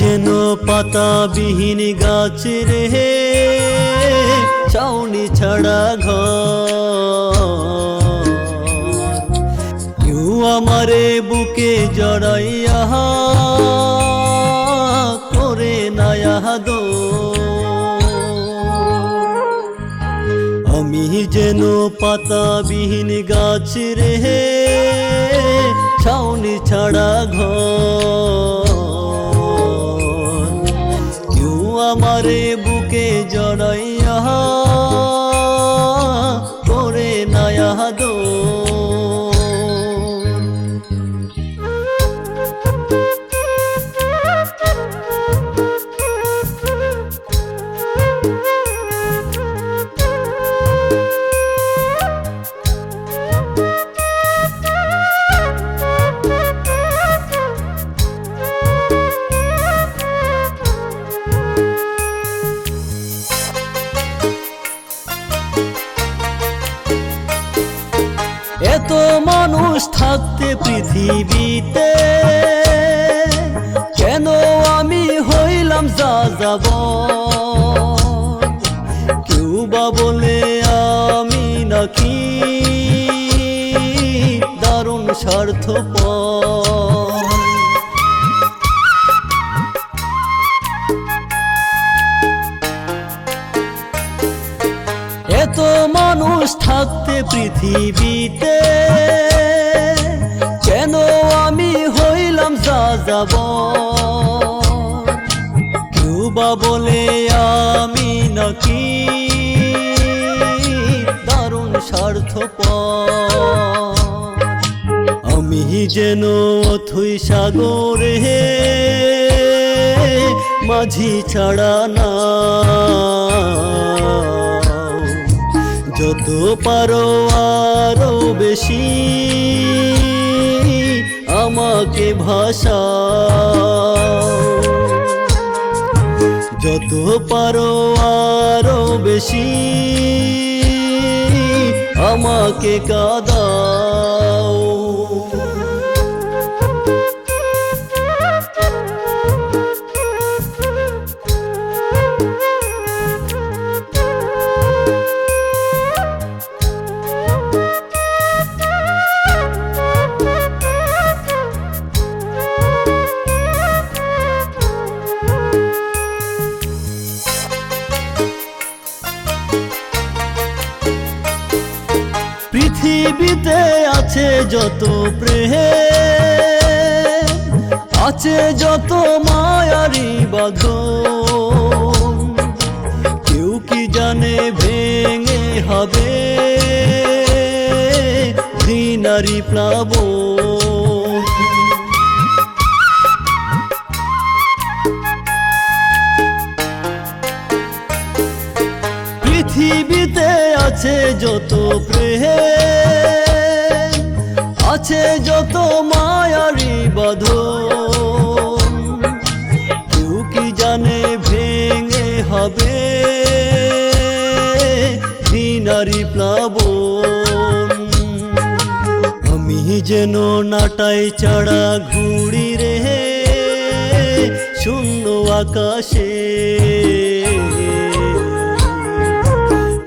যেন পাতাবিহীন গাছ রে চাউনি ছাড়া ঘর। কেউ আমারে বুকে জড়াইয়া করে নায়া দো আমি যেন পাতাবিহীন গাছ রে ছাউনি ছাড়া ঘর। থাকতে পৃথিবীতে, কেন আমি হইলাম যা যাব কেউ বা বলে আমি নাকি দারুণ স্বার্থপর? এত মানুষ থাকতে পৃথিবীতে যাব। কেউ বলে আমি নাকি? দারুণ স্বার্থপর। আমি যেন অথই সাগরে মাঝি ছাড়া না। যত পারো আরও বেশি আমাকে ভাষা। যত পারো আরও বেশি আমাকে কাদাও পৃথিবীতে আছে যত প্রেম আছে যত মায়ারি বাঁধন কেউ কি জানে ভেঙে হবে ঘৃণারি প্লাবন পৃথিবীতে আছে যত প্রেম আছে যত মায়ারি বাঁধন কেউ কি জানে ভেঙে হবে ঘৃণারি প্লাবন। আমি যেন নাটাই চাড়া ঘুড়ি রে, শূন্য আকাশে।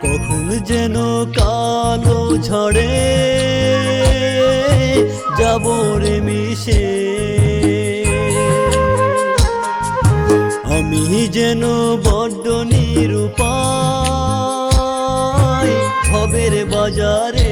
কখন যেন কালো ঝড়ে যাব রে মিশে। আমি যেন বড্ড নিরূপায় ভবের বাজারে